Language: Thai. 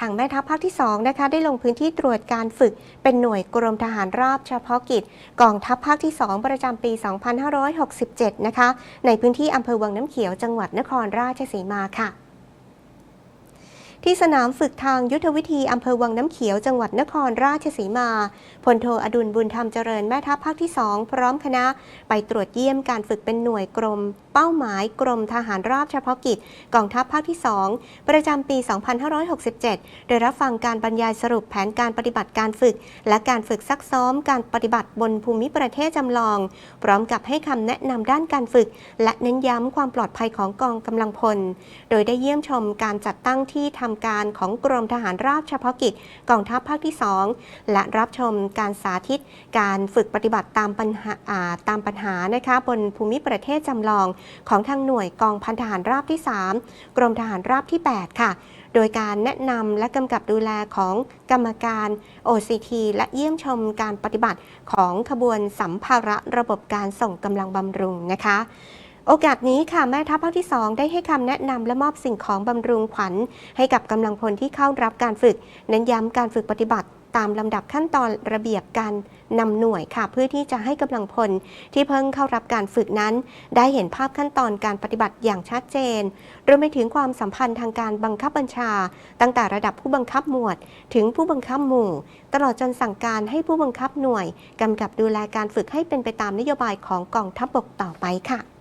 ทางแม่ทัพภาคที่2นะคะได้ลงพื้นที่ตรวจการฝึก เป็นหน่วยกรมทหารราบเฉพาะกิจ กองทัพภาคที่ 2 ประจำปี 2567 นะคะ ในพื้นที่อำเภอวังน้ำเขียวจังหวัดนครราชสีมาค่ะ ที่สนามฝึกทางยุทธวิธีอำเภอวังน้ำเขียวจังหวัดนครราชสีมาพลโทอดุลบุญธรรมเจริญแม่ทัพภาคที่ 2 พร้อมคณะ ไปตรวจเยี่ยมการฝึกเป็นหน่วยกรม เป้าหมายกรมทหารราบเฉพาะกิจกองทัพภาคที่ 2 ประจำปี 2567 โดยรับฟังการบรรยายสรุปแผนการปฏิบัติการฝึก และการฝึกซักซ้อมการปฏิบัติบนภูมิประเทศจำลอง พร้อมกับให้คำแนะนำด้านการฝึก และเน้นย้ำความปลอดภัยของกองกำลังพล โดยได้เยี่ยมชมการจัดตั้งที่ทำการของกรมทหารราบเฉพาะกิจกองทัพภาคที่ 2 และรับชมการสาธิต การฝึกปฏิบัติตามปัญหาอ่าตามปัญหานะคะบนภูมิประเทศจำลองของทางหน่วยกองพันทหารราบที่ 3 กรมทหารราบที่ 8 ค่ะ โดยการแนะนำและกำกับดูแลของกรรมการ OCT และเยี่ยมชมการปฏิบัติของขบวนสัมภาระระบบการส่งกำลังบำรุงนะคะ โอกาสนี้ค่ะแม่ทัพภาคที่ 2 ได้ให้คำแนะนำและมอบสิ่งของบำรุงขวัญ ให้กับกำลังพลที่เข้ารับการฝึก เน้นย้ำการฝึกปฏิบัติตามลำดับขั้นตอนระเบียบการนำหน่วยค่ะ เพื่อที่จะให้กำลังพลที่เพิ่งเข้ารับการฝึกนั้น ได้เห็นภาพขั้นตอนการปฏิบัติอย่างชัดเจนรวมไปถึงความสัมพันธ์ทางการบังคับบัญชา ตั้งแต่ระดับผู้บังคับหมวด ถึงผู้บังคับหมู่ ตลอดจนสั่งการให้ผู้บังคับหน่วยกำกับดูแลการฝึกให้เป็นไปตามนโยบายของกองทัพบกต่อไปค่ะ